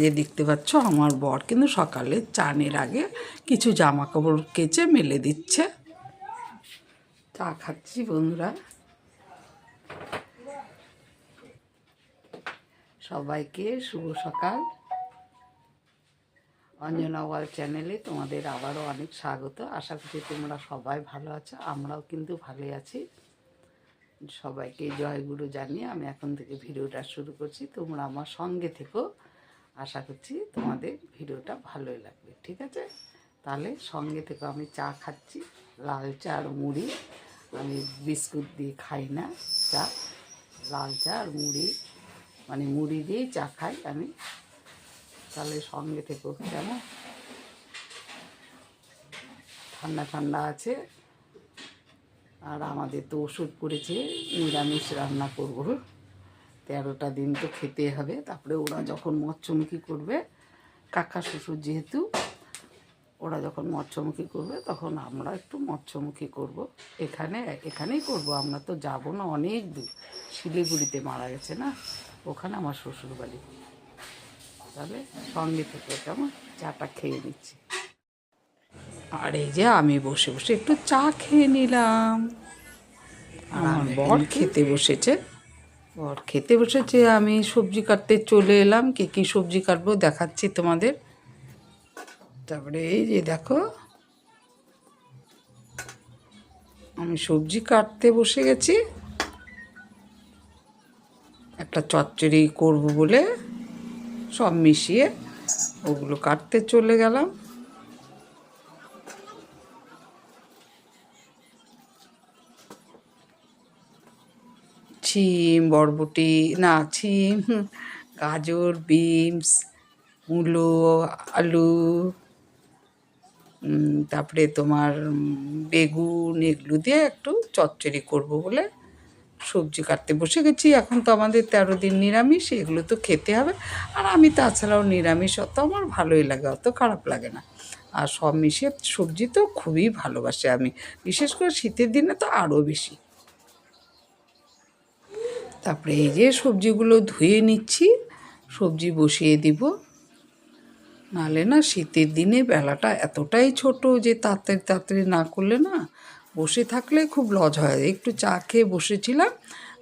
যে দেখতে পাচ্ছ আমার বর কিন্তু সকালে চানের আগে কিছু জামা কাপড় কেচে মেলে দিচ্ছে। চা খাচ্ছি বন্ধুরা। সবাইকে শুভ সকাল। অঞ্জনা ওয়াল চ্যানেলে তোমাদের আবারও অনেক স্বাগত। আশা করছি তোমরা সবাই ভালো আছো, আমরাও কিন্তু ভালোই আছি। সবাইকে জয়গুরু জানিয়ে আমি এখন থেকে ভিডিওটা শুরু করছি। তোমরা আমার সঙ্গে থেকো। আশা করছি তোমাদের ভিডিওটা ভালোই লাগবে, ঠিক আছে? তাহলে সঙ্গে থেকে, আমি চা খাচ্ছি, লাল চা আর মুড়ি। আমি বিস্কুট দিয়ে খাই না চা, লাল চা আর মুড়ি। মানে মুড়ি দিয়েই চা খাই আমি। তাহলে সঙ্গে থেকো, কেমন? ঠান্ডা ঠান্ডা আছে। আর আমাদের তো ওষুধ পড়েছে, নিরামিষ রান্না করব। তেরোটা দিন তো খেতে হবে। তারপরে ওরা যখন মৎস্যমুখী করবে কাকা শ্বশুর যেহেতু ওরা যখন মৎস্যমুখী করবে তখন আমরা একটু মৎস্যমুখী করব। এখানে এখানেই করব। আমরা তো যাব না অনেক দূর। শিলিগুড়িতে মারা গেছে না? ওখানে আমার শ্বশুর বাড়ি তাহলে সঙ্গে থেকে কেমন? চাটা খেয়ে নিচ্ছি। আর এই যে আমি বসে বসে একটু চা খেয়ে নিলাম। আমার বর খেতে বসেছে। বর খেতে বসেছে, আমি সবজি কাটতে চলে এলাম। কি কি সবজি কাটবো দেখাচ্ছি তোমাদের। তারপরে এই যে দেখো, আমি সবজি কাটতে বসে গেছি। একটা চচ্চড়ি করব বলে সব মিশিয়ে ওগুলো কাটতে চলে গেলাম। ছিম, বরবটি, না শিম গাজর, বিনস, মূলো, আলু তারপরে তোমার বেগুন, এগুলো দিয়ে একটু চচ্চড়ি করব বলে সবজি কাটতে বসে গেছি। এখন তো আমাদের তেরো দিন নিরামিষ, এগুলো তো খেতে হবে। আর আমি তাছাড়াও নিরামিষ, অত আমার ভালোই লাগে, অত খারাপ লাগে না। আর সব মিশিয়ে সবজি তো খুবই ভালোবাসি আমি। বিশেষ করে শীতের দিনে তো আরও বেশি। তারপরে এই যে সবজিগুলো ধুয়ে নিচ্ছি, সবজি বসিয়ে দিব। নালে না শীতের দিনে বেলাটা এতটাই ছোট যে তাড়াতাড়ি তাড়াতাড়ি না করলে না বসে থাকলে খুব লজ হয়। একটু চা খেয়ে বসেছিলাম,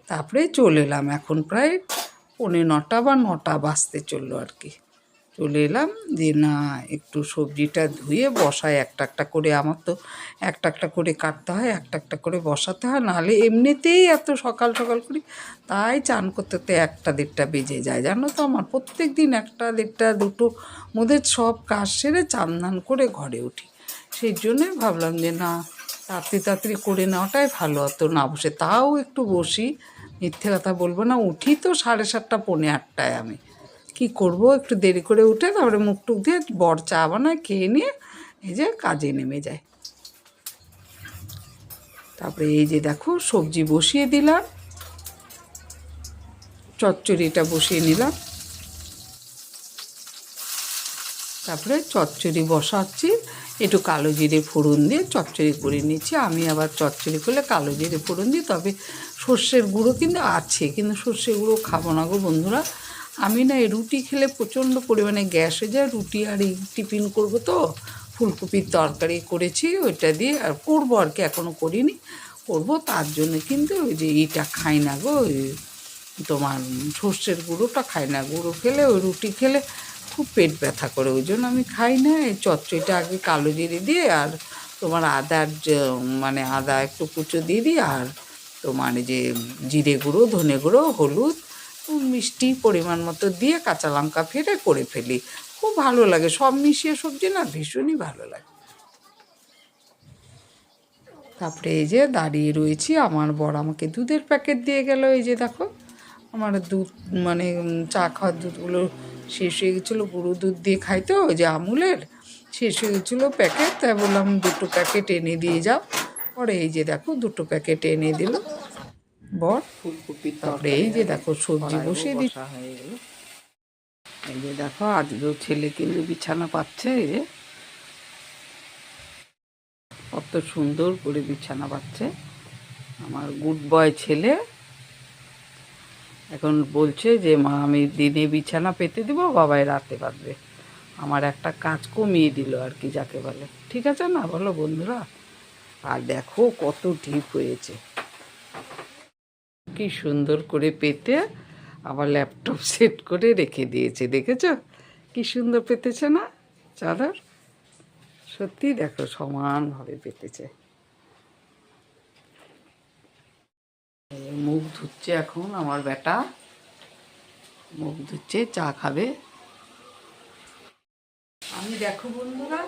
তারপরে চলে এলাম। এখন প্রায় পৌনে নটা বা নটা বাজতে চলল আর কি। চলে এলাম। যে না, একটু সবজিটা ধুয়ে বসায় একটা একটা করে আমার তো একটা একটা করে কাটতে হয়, একটা একটা করে বসাতে হয়। নাহলে এমনিতেই এত সকাল সকাল করি তাই চান করতে তো একটা দেড়টা বেজে যায়। জানো তো, আমার প্রত্যেক দিন একটা দেড়টা দুটো মধ্যে সব কাজ সেরে চান ধান করে ঘরে উঠি। সেই জন্যই ভাবলাম যে না, তাড়াতাড়ি তাড়াতাড়ি করে নেওয়াটাই ভালো। অত না বসে, তাও একটু বসি। মিথ্যে কথা বলব না, উঠি তো সাড়ে সাতটা, পৌনে আটটায় আমি। কি করব? একটু দেরি করে উঠে তারপরে মুখ টুক দিয়ে বর চা বানায় খেয়ে নিয়ে এই যে কাজে নেমে যায়। তারপরে এই যে দেখো সবজি বসিয়ে দিলাম। চচ্চড়িটা বসিয়ে নিলাম। তারপরে চচ্চড়ি বসাচ্ছি। একটু কালো জিরে ফোড়ন দিয়ে চচ্চড়ি করে নিচ্ছি। আমি আবার চচ্চড়ি করলে কালো জিরে ফোড়ন দিই, তবে সর্ষের গুঁড়ো কিন্তু আছে, কিন্তু সর্ষের গুঁড়ো খাব না গো বন্ধুরা। আমি না এই রুটি খেলে প্রচণ্ড পরিমাণে গ্যাস হয়ে যায়, রুটি আর এই টিফিন করব তো। ফুলকপির তরকারি করেছি, ওইটা দিয়ে আর করব আর কি এখনও করিনি। করব, তার জন্য কিন্তু ওই যে এইটা খাই না গো, ওই তোমার সর্ষের গুঁড়োটা খাই না। গুঁড়ো খেলে, ওই রুটি খেলে খুব পেট ব্যথা করে, ওই জন্য আমি খাই না। এই চচ্চড়িটা আগে কালো জিরে দিয়ে আর তোমার আদার মানে আদা একটু কুচো দিয়ে দিই আর তোমার যে জিরে গুঁড়ো, ধনে গুঁড়ো, হলুদ মিষ্টি পরিমাণ মতো দিয়ে কাঁচা লঙ্কা ফেটে করে ফেলি। খুব ভালো লাগে, সব মিশিয়ে সবজি না ভীষণই ভালো লাগে। তারপরে এই যে দাঁড়িয়ে রয়েছি, আমার বড় আমাকে দুধের প্যাকেট দিয়ে গেল। এই যে দেখো, আমার দুধ মানে চা খাওয়ার দুধগুলো শেষ হয়ে গেছিল, গুঁড়ো দুধ দিয়ে খাই তো, ওই যে আমুলের। শেষ হয়ে গেছিল প্যাকেট, তাই বললাম দুটো প্যাকেট এনে দিয়ে যাও। পরে এই যে দেখো, দুটো প্যাকেট এনে দিল। বর। তারপরে এই যে দেখো সবজি বসিয়ে দিই এই যে দেখো আজকেও ছেলে কিন্তু বিছানা পাচ্ছে এই যে। কত সুন্দর করে বিছানা পাচ্ছে। আমার গুড বয় ছেলে এখন বলছে যে মা আমি দিনে বিছানা পেতে দিব বাবাই রাতে পাতবে আমার একটা কাজ কমিয়ে দিল আর কি যাকে বলে। ঠিক আছে না? বলো বন্ধুরা। আর দেখো কত ঢিপ হয়েছে। কি সুন্দর করে পেতে আবার ল্যাপটপ সেট করে রেখে দিয়েছে, দেখেছ? কি সুন্দর পেতেছে না? চাদর? সত্যি দেখো, সমানভাবে পেতেছে। মুখ ধুচ্ছে এখন আমার বেটা। মুখ ধুচ্ছে, চা খাবে। আমি দেখো বন্ধুরা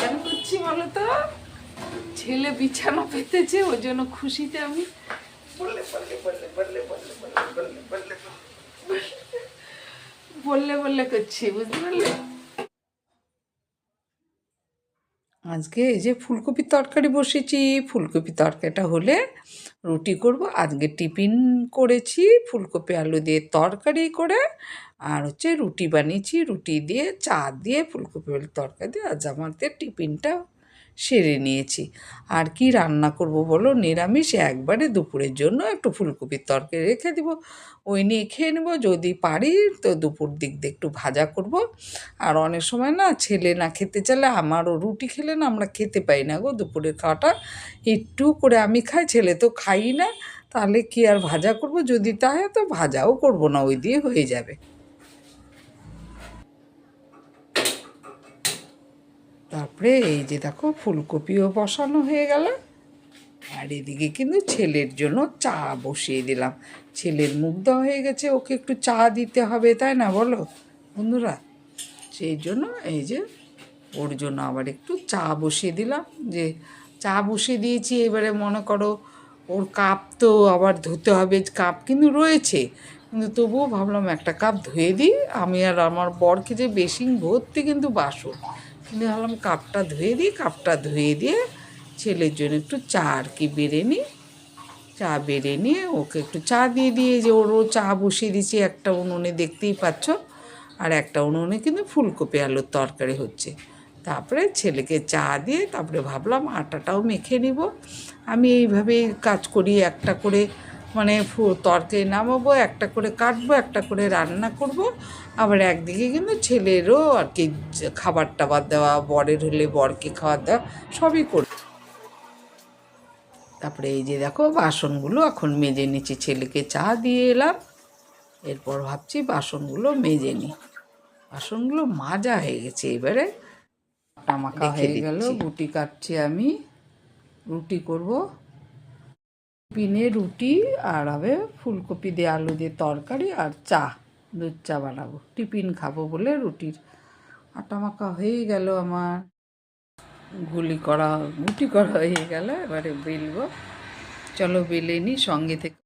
কেন করছি বলো তো ছেলে বিছানা পেতেছে ওই জন্য খুশিতে আমি বললে বললে বললে বললে বললে বললে বললে বললে বললে বললে করছি বুঝতে পারলে? আজকে এই যে ফুলকপির তরকারি বসেছি ফুলকপি তরকারিটা হলে রুটি করব। আজকে টিফিন করেছি ফুলকপি আলু দিয়ে তরকারি করে আর হচ্ছে রুটি বানিয়েছি রুটি দিয়ে চা দিয়ে ফুলকপি আলু তরকারি দিয়ে আজ আমাদের টিফিনটা সেরে নিয়েছি। আর কি রান্না করব বলো? নিরামিষ, একবারে দুপুরের জন্য একটু ফুলকপির তরকারি রেখে দিব। ওই নিয়ে খেয়ে নেব। যদি পারি তো দুপুর দিক দিয়ে একটু ভাজা করব। আর অনেক সময় না ছেলে না খেতে চাইলে আমারও রুটি খেলে না আমরা খেতে পাই না গো দুপুরের খাওয়াটা। একটু করে আমি খাই, ছেলে তো খাই না। তাহলে কি আর ভাজা করব? যদি তাই তো ভাজাও করব না, ওই দিয়ে হয়ে যাবে। তারপরে এই যে দেখো ফুলকপিও বসানো হয়ে গেল। আর এদিকে কিন্তু ছেলের জন্য চা বসিয়ে দিলাম। ছেলের দেওয়া হয়ে গেছে, ওকে একটু চা দিতে হবে, তাই না বলো? বন্ধুরা, সেই জন্য এই যে ওর জন্য আবার একটু চা বসিয়ে দিলাম। যে চা বসিয়ে দিয়েছি, এবারে মনে করো ওর কাপ তো আবার ধুতে হবে, কাপ কিন্তু রয়েছে। কিন্তু তবুও ভাবলাম একটা কাপ ধুয়ে দিই। আমি আর আমার বরকে যে বেসিং ভর্তি কিন্তু বাসন কিন্তু ভাবলাম কাপটা ধুয়ে দিই, কাপটা ধুয়ে দিয়ে ছেলের জন্য একটু চা আর কি বেড়ে নিই। চা বেড়ে নিয়ে ওকে একটু চা দিয়ে দিয়ে যে ওরও চা বসিয়ে দিয়েছি, একটা উনুনে দেখতেই পাচ্ছ। আর একটা উনুনে কিন্তু ফুলকপি আলুর তরকারি হচ্ছে। তারপরে ছেলেকে চা দিয়ে তারপরে ভাবলাম আটাটাও মেখে নিব। আমি এইভাবেই কাজ করি, একটা করে মানে ফু- তরকারি নামাবো একটা করে কাটবো একটা করে রান্না করব। আবার একদিকে কিন্তু ছেলেরও আর কি খাবার টাবার দেওয়া বরের হলে বরকে খাবার দেওয়া সবই করি তারপরে এই যে দেখো বাসনগুলো এখন মেজে নিচ্ছি। ছেলেকে চা দিয়ে এলাম এরপর ভাবছি বাসনগুলো মেজে নিই বাসনগুলো মাজা হয়ে গেছে এবারে। টামাকা হয়ে গেল রুটি কাটছি আমি। রুটি করব। পিনে রুটি আর হবে ফুলকপি দিয়ে আলু দিয়ে তরকারি আর চা, দুধ চা বানাবো। টিফিন খাব বলে রুটির। আটা মাখা হয়ে গেল আমার। গুলি করা, গুটি করা হয়ে গেল, এবারে বেলবো। চলো বেলে নি, সঙ্গে থেকে।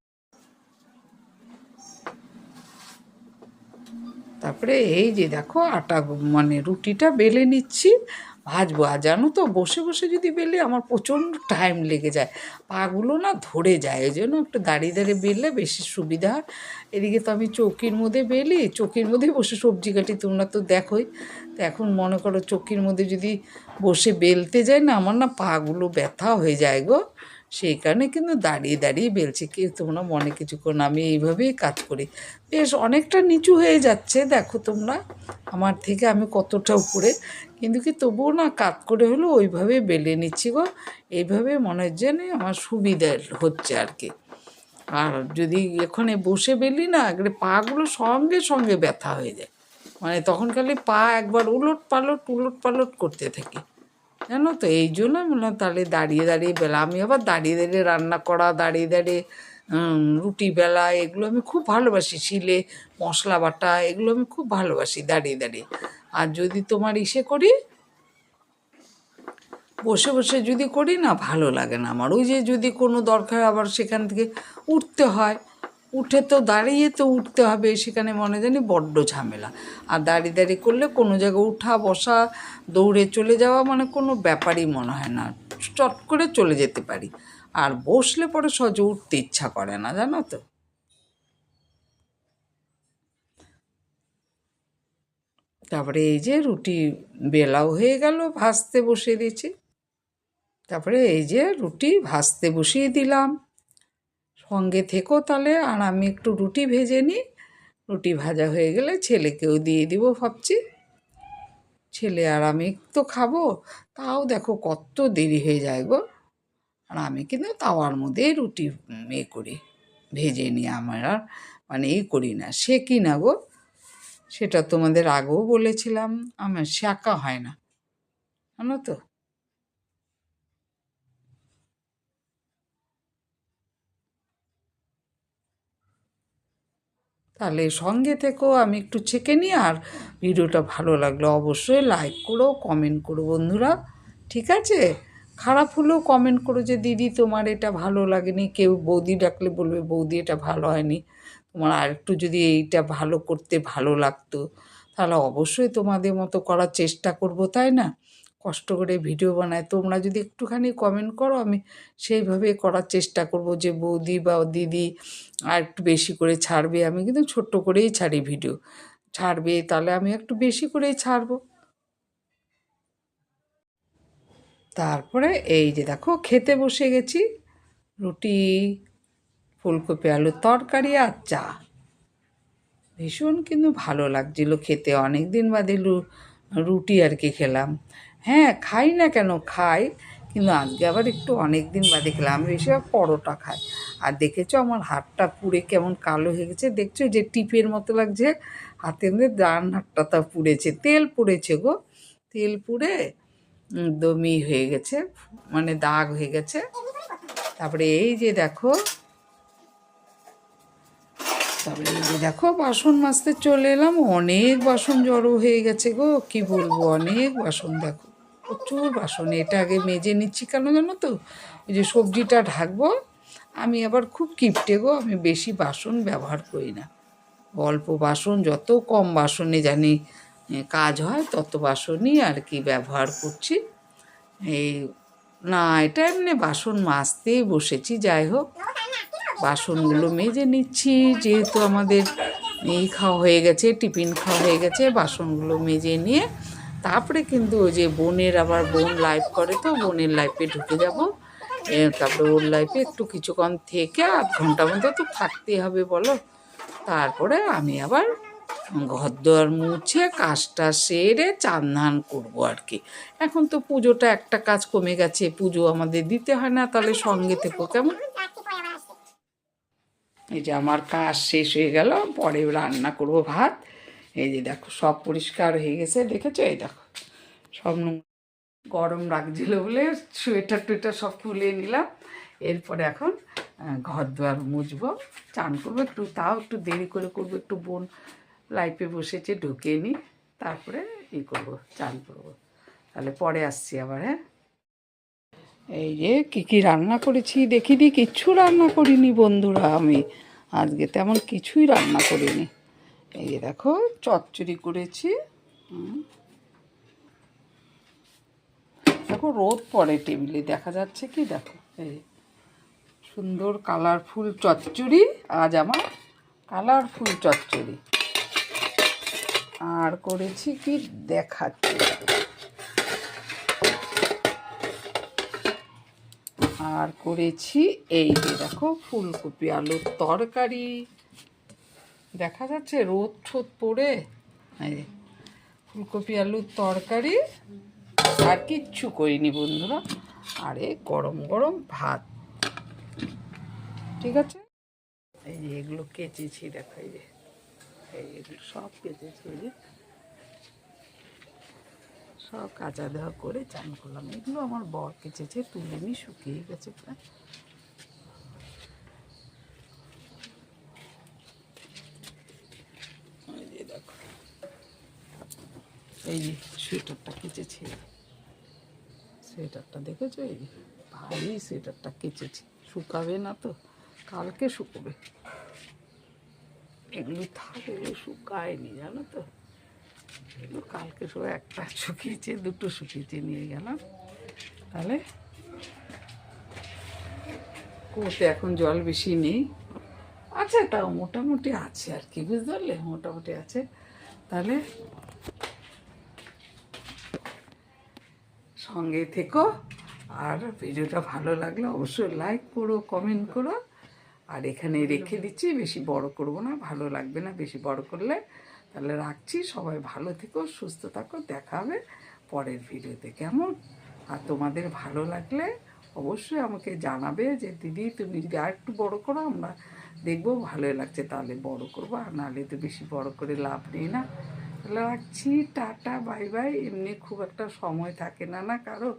তারপরে এই যে দেখো, আটা মানে রুটিটা বেলে নিচ্ছি। ভাজবো আর জানো তো, বসে বসে যদি বেলে আমার প্রচণ্ড টাইম লেগে যায়। পাগুলো না ধরে যায় ওই জন্য একটু দাঁড়িয়ে দাঁড়িয়ে বেললে বেশি সুবিধা হয়। এদিকে তো আমি চৌকির মধ্যে বেলি, চৌকির মধ্যে বসে সবজি কাটি, তোমরা তো দেখোই। তো এখন মনে করো চৌকির মধ্যে যদি বসে বেলতে যাই না, আমার না পাগুলো ব্যথা হয়ে যায় গো। সেই কারণে কিন্তু দাঁড়িয়ে দাঁড়িয়ে বেলছি কি, তোমরা মনে কিছুক্ষণ আমি এইভাবেই কাজ করি। বেশ, অনেকটা নিচু হয়ে যাচ্ছে, দেখো তোমরা। আমার থেকে আমি কতটা উপরে, কিন্তু কি তবুও না কাত করে হলো ওইভাবে বেলে নিচ্ছি গো। এইভাবে মনে হচ্ছে যেন আমার সুবিধা হচ্ছে আর কি। আর যদি এখানে বসে বেলি না, একবারে পাগুলো সঙ্গে সঙ্গে ব্যথা হয়ে যায়। মানে তখন খালি পা একবার উলট পালট উলট পালট করতে থাকি। জানো তো? এই জন্য আমি বললাম, তাহলে দাঁড়িয়ে দাঁড়িয়ে বেলা, আমি আবার দাঁড়িয়ে দাঁড়িয়ে রান্না করা, দাঁড়িয়ে দাঁড়িয়ে রুটি বেলা, এগুলো আমি খুব ভালোবাসি। শিলে মশলা বাটা, এগুলো আমি খুব ভালোবাসি দাঁড়িয়ে দাঁড়িয়ে। আর যদি তোমার ইসে করি, বসে বসে যদি করি না, ভালো লাগে না আমার। ওই যে যদি কোনো দরকার আবার সেখান থেকে উঠতে হয়। উঠে তো দাঁড়িয়ে তো উঠতে হবে, সেখানে মনে জানি বড্ড ঝামেলা। আর দাঁড়িয়ে দাঁড়িয়ে করলে কোনো জায়গায় উঠা, বসা, দৌড়ে চলে যাওয়া মানে কোনো ব্যাপারই মনে হয় না। চট করে চলে যেতে পারি। আর বসলে পরে সহজে উঠতে ইচ্ছা করে না, জানো তো। তারপরে এই যে রুটি বেলাও হয়ে গেল, ভাজতে বসিয়ে দিয়েছি। তারপরে এই যে রুটি ভাজতে বসিয়ে দিলাম। সঙ্গে থেকো তাহলে, আর আমি একটু রুটি ভেজে নিই। রুটি ভাজা হয়ে গেলে ছেলেকেও দিয়ে দিব ভাবছি। ছেলে আর আমি তো খাব। তাও দেখো কত দেরি হয়ে যায় গো। আর আমি কিন্তু তাওয়ার মধ্যেই রুটি এ করি। ভেজে নিই আমার আর মানে এই করি না। সে কি না গো? সেটা তোমাদের আগেও বলেছিলাম, আমার শাঁকা হয় না। জানো তো? তাহলে সঙ্গে থেকেও আমি একটু চেকে নিই আর ভিডিওটা ভালো লাগল অবশ্যই লাইক করো কমেন্ট করো বন্ধুরা। ঠিক আছে? খারাপ হলেও কমেন্ট করো যে, দিদি, তোমার এটা ভালো লাগেনি। কেউ বৌদি ডাকলে বলবে, বৌদি, এটা ভালো হয়নি। তোমার আর একটু যদি এইটা ভালো করতে ভালো লাগতো, তাহলে অবশ্যই তোমাদের মতো করার চেষ্টা করব, তাই না? কষ্ট করে ভিডিও বানায়। তোমরা যদি একটুখানি কমেন্ট করো, আমি সেইভাবে করার চেষ্টা করব যে, বৌদি বা দিদি আর একটু বেশি করে ছাড়বে। আমি কিন্তু ছোট্ট করেই ছাড়ি ভিডিও। ছাড়বে, তাহলে আমি একটু বেশি করেই ছাড়বো। তারপরে এই যে দেখো, খেতে বসে গেছি। রুটি, ফুলকপি, আলুর তরকারি আর চা। ভীষণ কিন্তু ভালো লাগছিল খেতে। অনেক দিন বাদে রুটি আর কি খেলাম। হ্যাঁ খাই না কেন? খাই। কিন্তু আজকে আবার একটু অনেক দিন বাদে খেলাম আমি বেশিরভাগ পরোটা খাই। আর দেখেছ আমার হাতটা পুড়ে কেমন কালো হয়ে গেছে? দেখছ যে টিপের মতো লাগছে? হাতে মধ্যে ডান হাতটা তা পুড়েছে। তেল পুড়েছে গো। তেল পুড়ে দমি হয়ে গেছে মানে দাগ হয়ে গেছে। তারপরে এই যে দেখো। তারপরে এই যে দেখো, বাসন মাজতে চলে এলাম। অনেক বাসন জড়ো হয়ে গেছে গো। কি বলব? অনেক বাসন দেখো। প্রচুর বাসন, এটা আগে মেজে নিচ্ছি কেন জানো তো? ওই যে সবজিটা ঢাকবো, আমি আবার খুব কিপটে গো, আমি বেশি বাসন ব্যবহার করি না। অল্প বাসন, যত কম বাসনে জানি কাজ হয়, তত বাসনই আর কি ব্যবহার করছি। এই, না, এটা এমনি বাসন মাজতেই বসেছি, যাই হোক। বাসনগুলো মেজে নিচ্ছি, যেহেতু আমাদের এই খাওয়া হয়ে গেছে, টিফিন খাওয়া হয়ে গেছে, বাসনগুলো মেজে নিয়ে তারপরে কিন্তু ওই যে বোনের আবার বোন লাইভ করে তো, বোনের লাইফে ঢুকে যাব। তারপরে ওর লাইফে একটু কিছুক্ষণ থেকে আধ ঘণ্টা মতো তো থাকতেই হবে বলো। তারপরে আমি আবার ঘর দোয়ার মুছে কাজটা সেরে চান ধান করব আর কি এখন তো পুজোটা একটা কাজ কমে গেছে, পুজো আমাদের দিতে হয় না, তাহলে সঙ্গে থেকো কেমন? এই যে আমার কাজ শেষ হয়ে গেল, পরে রান্না করব ভাত। এই যে দেখো, সব পরিষ্কার হয়ে গেছে, দেখেছ? এই দেখো, সব গরম লাগছিল বলে সোয়েটার টুয়েটার সব খুলে নিলাম। এরপরে এখন ঘর দুয়ার মুছবো, চান করব, একটু তাও একটু দেরি করে করব, একটু বোন লাইফে বসেছে, ঢুকিয়ে নিই তারপরে ই করব, চান করব। তাহলে পরে আসছি আবার হ্যাঁ? এই যে কী কী রান্না করেছি দেখি দি কিচ্ছু রান্না করিনি বন্ধুরা আমি, আজকে তেমন কিছুই রান্না করিনি। এই দেখো, চচ্চড়ি করেছি। দেখো, রোদ পড়ে টেবিলে, দেখা যাচ্ছে কি? দেখো, এই সুন্দর কালারফুল চচ্চড়ি, আজ আমার কালারফুল চচ্চড়ি। আর করেছি কি? দেখাচ্ছি। আর করেছি এই যে দেখো, ফুলকপি আলুর তরকারি। দেখা যাচ্ছে রোদ ঠোদ পড়ে। ফুলকপি, আলুর তরকারি। আর কিচ্ছু করিনি বন্ধুরা। আরে, গরম গরম ভাত। ঠিক আছে? এই যে, এগুলো কেচেছি, দেখো, এই যে। এই এগুলো সব কেচেছি, এই যে। সব কাঁচা দেওয়া করে চান করলাম। এগুলো আমার বর কেচেছে, তুলে নি শুকিয়ে গেছে, প্রায় এই যে দেখো এই সোয়েটারটা কেচেছি। সোয়েটারটা দেখেছ? এই ভারী সোয়েটারটা কেচেছি। শুকাবে না তো, কালকে শুকোবে। এগুলো থাকে এগুলো শুকায়নি, জানো তো? এগুলো কালকে সব একটা শুকিয়েছে, দুটো শুকিয়েছে, নিয়ে গেলাম। তাহলে কুয়োতে এখন জল বেশি নেই। আছে তাও মোটামুটি আছে আর কি, বুঝতে পারলে? মোটামুটি আছে। তাহলে সঙ্গে থেকো। আর ভিডিওটা ভালো লাগলে অবশ্যই লাইক করো কমেন্ট করো। আর এখানে রেখে দিচ্ছি, বেশি বড় করব না, ভালো লাগবে না বেশি বড় করলে। তাহলে রাখছি, সবাই ভালো থেকো, সুস্থ থাকো, দেখা হবে পরের ভিডিওতে, কেমন? আর তোমাদের ভালো লাগলে অবশ্যই আমাকে জানাবে যে, দিদি, তুমি যদি আর একটু বড় করো, আমরা দেখব, ভালোই লাগছে, তাহলে বড় করব। আর নাহলে তো বেশি বড় করে লাভ নেই না। রাখছি টাটা বাই বাই। এমনি খুব একটা সময় থাকে না না কারও?